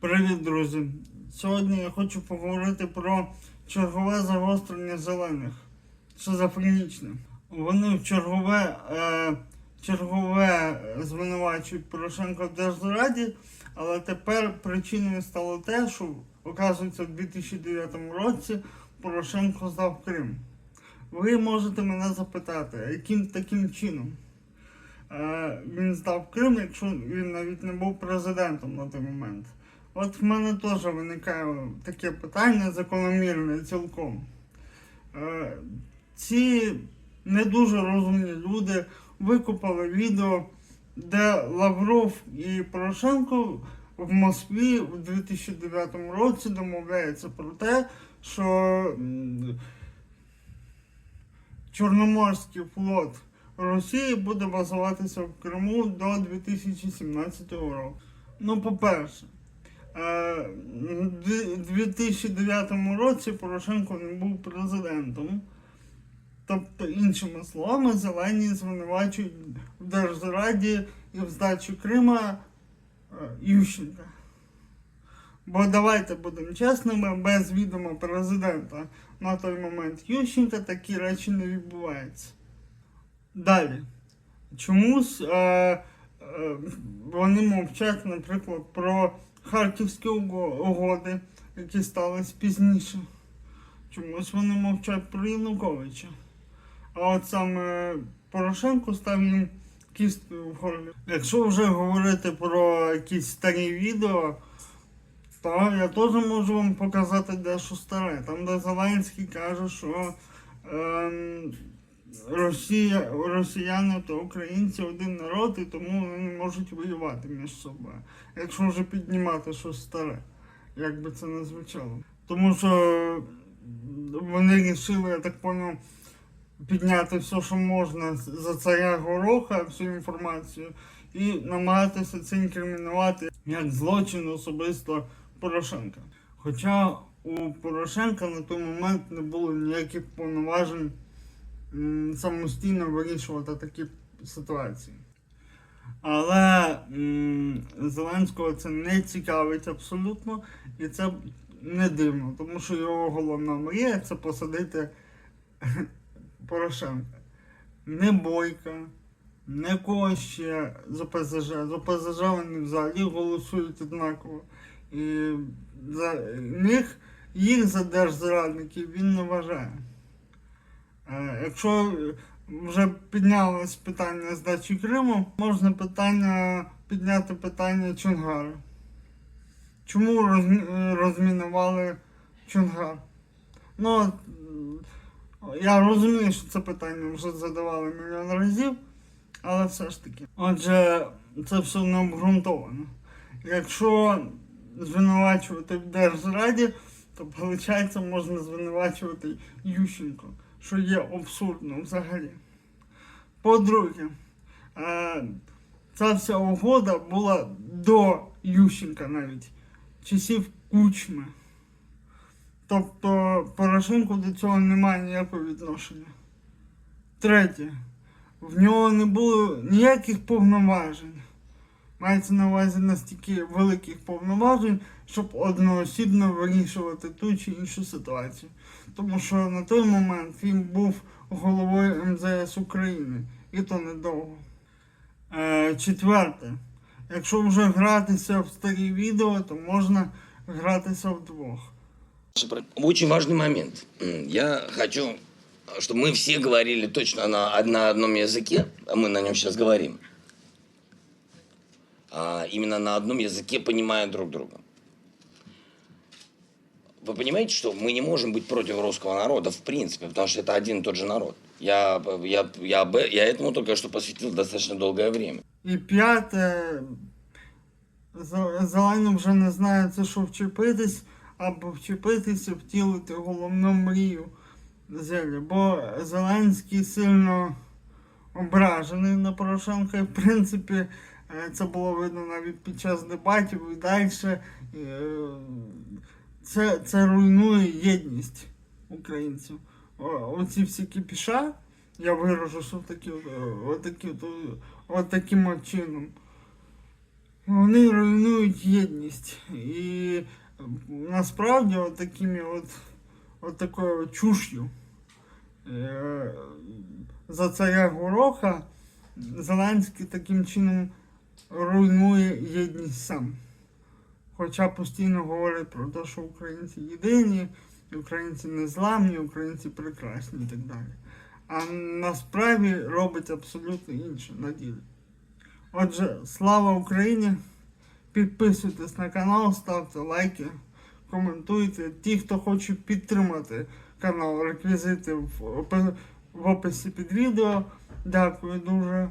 Привіт, друзі! Сьогодні я хочу поговорити про чергове загострення зелених. Шизофренічне. Вони в чергове, е, чергове звинувачують Порошенка в держзраді, але тепер причиною стало те, що, оказується, в 2009 році Порошенко здав Крим. Ви можете мене запитати, яким таким чином? Е, він здав Крим, якщо він навіть не був президентом на той момент. От в мене теж виникає таке питання закономірне цілком. Е, ці не дуже розумні люди викупали відео, де Лавров і Порошенко в Москві в 2009 році домовляються про те, що Чорноморський флот Росії буде базуватися в Криму до 2017 року. Ну, по-перше, в 2009 році Порошенко не був президентом. Тобто, іншими словами, зелені звинувачують в держзраді і в здачі Крима е, Ющенка. Бо давайте будемо чесними, без відома президента на той момент Ющенка такі речі не відбуваються. Далі. Чомусь е, е, вони мовчать, наприклад, про харківські угоди, які стались пізніше. Чомусь вони мовчать про Януковича. А от саме Порошенко став їм кісткою в горлі. Якщо вже говорити про якісь старі відео, то я теж можу вам показати дещо старе. Там, де Зеленський каже, що ем, Росія, росіяни та українці один народ, і тому вони не можуть воювати між собою. Якщо вже піднімати щось старе, як би це не звучало. Тому що вони вирішили, я так поняв, підняти все, що можна за царя Гороха, всю інформацію, і намагатися це інкримінувати як злочин особисто Порошенка. Хоча у Порошенка на той момент не було ніяких повноважень самостійно вирішувати такі ситуації. Але м, Зеленського це не цікавить абсолютно, і це не дивно, тому що його головна мрія це посадити Порошенка. Не Бойка, не когось ще з ОПЗЖ. З ОПЗЖ вони взагалі голосують однаково. І за них, їх за держзрадників він не вважає. Е, Якщо вже піднялось питання здачі Криму, можна питання підняти питання Чонгара. Чому розмінували Чонгар? Ну, я розумію, що це питання вже задавали мільйон разів, але все ж таки. Отже, це все не обґрунтовано. Якщо звинувачувати в держзраді, то виходить, можна звинувачувати Ющенко, що є абсурдно взагалі. По-друге, е, ця вся угода була до Ющенка навіть, часів Кучми. Тобто Порошенко до цього не має ніякого відношення. Третє, в нього не було ніяких повноважень Мається на увазі настільки великих повноважень, щоб одноосібно вирішувати ту чи іншу ситуацію. Тому що на той момент він був головою МЗС України, і то недовго. Е, четверте, якщо вже гратися в старі відео, то можна гратися вдвох. Очень важный момент. М, Я хочу, чтобы мы все говорили точно на, на одном языке, а мы на нем сейчас говорим. А именно на одном языке, понимая друг друга. Вы понимаете, что мы не можем быть против русского народа в принципе, потому что это один и тот же народ. Я, я, я, об- я этому только что посвятил достаточно долгое время. І п'яте, Зе- Зелений вже не знає, це що вчепитись, або вчепитися, втілити головну мрію Зелі. Бо Зеленський сильно ображений на Порошенка. І, в принципі, е, це було видно навіть під час дебатів і далі. Е, Це, це руйнує єдність українців. Оці всі кіпіша, я виражу, що такі, отакі, от- от таким от чином. Вони руйнують єдність. І насправді от такими от, от такою чуш'ю е, за царя Гороха Зеленський таким чином руйнує єдність сам. Хоча постійно говорить про те, що українці єдині, українці незламні, українці прекрасні і так далі. А насправді робить абсолютно інше на ділі. Отже, слава Україні! Підписуйтесь на канал, ставте лайки, коментуйте. Ті, хто хоче підтримати канал, реквізити в, описі під відео. Дякую дуже.